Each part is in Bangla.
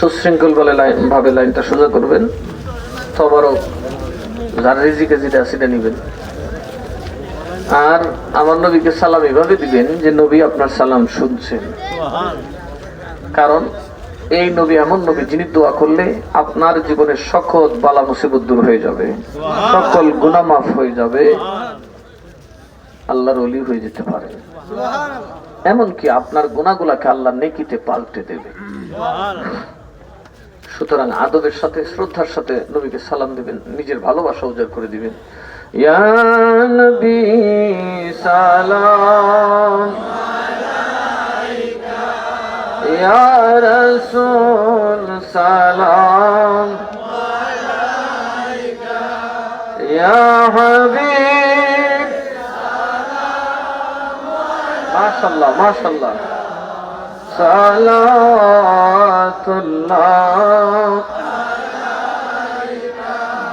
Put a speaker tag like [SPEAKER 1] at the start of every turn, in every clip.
[SPEAKER 1] সুশৃঙ্খল বলে লাইন ভাবে লাইনটা সোজা করবেন। তবারও যার রিজিকে যেটা সেটা নিবেন। আর আমার নবীকে সালাম এভাবে দিবেন যে নবী আপনার সালাম শুনছেন। কারণ এই নবী এমন নবী যিনি দোয়া করলে আপনার জীবনের সকল বালা মুসিবত দূর হয়ে যাবে। সকল গুনাহ মাফ হয়ে যাবে। আল্লাহর অলি হয়ে যেতে পারে। এমনকি আপনার গুণাগুলাকে আল্লাহ নেকিতে পাল্টে দেবে। সুতরাং আদবের সাথে, শ্রদ্ধার সাথে নবীকে সালাম দিবেন, নিজের ভালোবাসা উজাড় করে দিবেন। সালাম। রাসূল, সালাম। ইয়া হাবিব।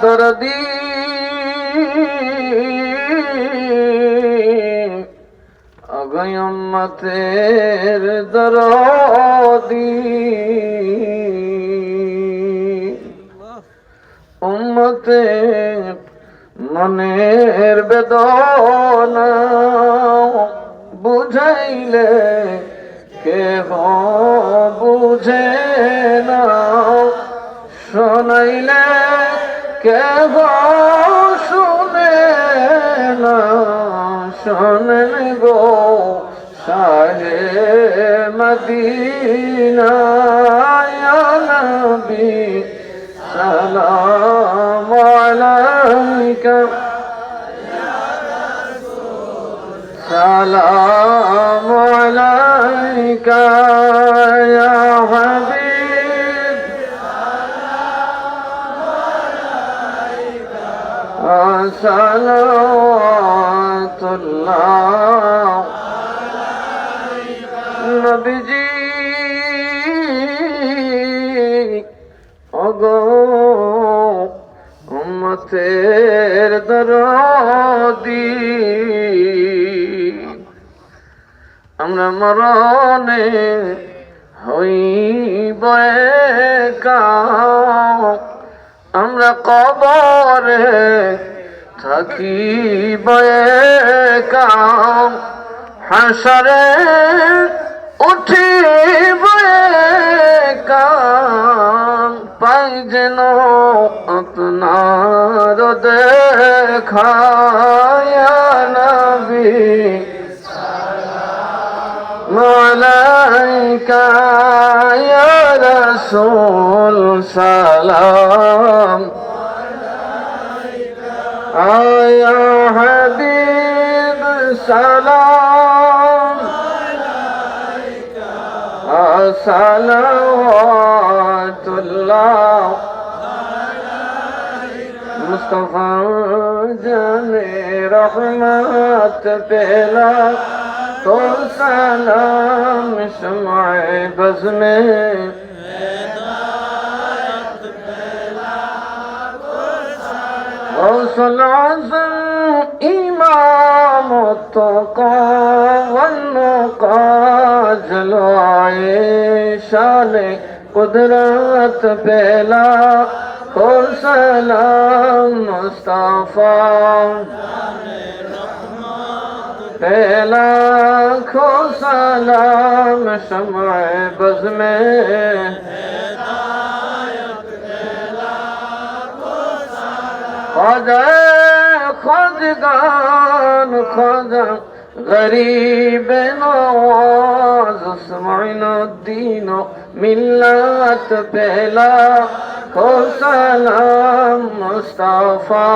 [SPEAKER 1] দরদি। অগয়মতের দরদি। উম্মতে মনের বেদনা বুঝাইলে কেহ বুঝে না। শোনাইলে কেহ শুনে না। শোনেন গো সাহে মদিনা নবী সালাম আলাইকা। সালাম عليك يا حبيب صلوات الله নবীজি ওগো উম্মতের দরদি আমরা মরণে হইব আমরা কবরে থাকিব একা। হাসরে উঠিব একা। পাই যেন আপনার দেখা নবী। عليك يا رسول سلام. يا حبيب سلام. صلوات الله. مصطفى جانے رحمت پہلا کو سلام سمع بز میں غوث العظم امام التقى والنقى جلوائے شان قدرت پہلا کو سلام مصطفیٰ লাখো সালাম সময় বজমে খোদা খোদগান খোদা গরিব নওয়াজ উসমাইনুদ্দিন মিল্লাত পেলা খো সালাম মুস্তাফা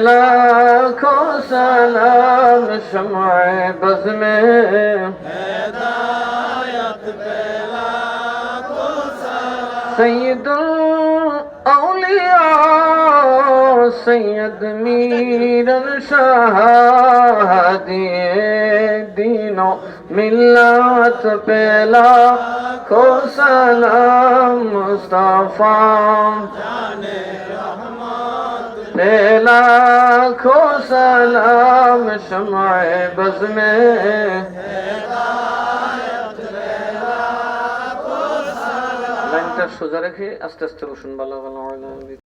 [SPEAKER 1] লাখো সালাম সময় বসমে سید الاولیاء سید میرن شاہ دیے دینوں ملت پہلا کو سلام مصطفیٰ पे लाखो सलाम शमाए बज में লাইনটা সোজা রেখে আস্তে আস্তে বসুন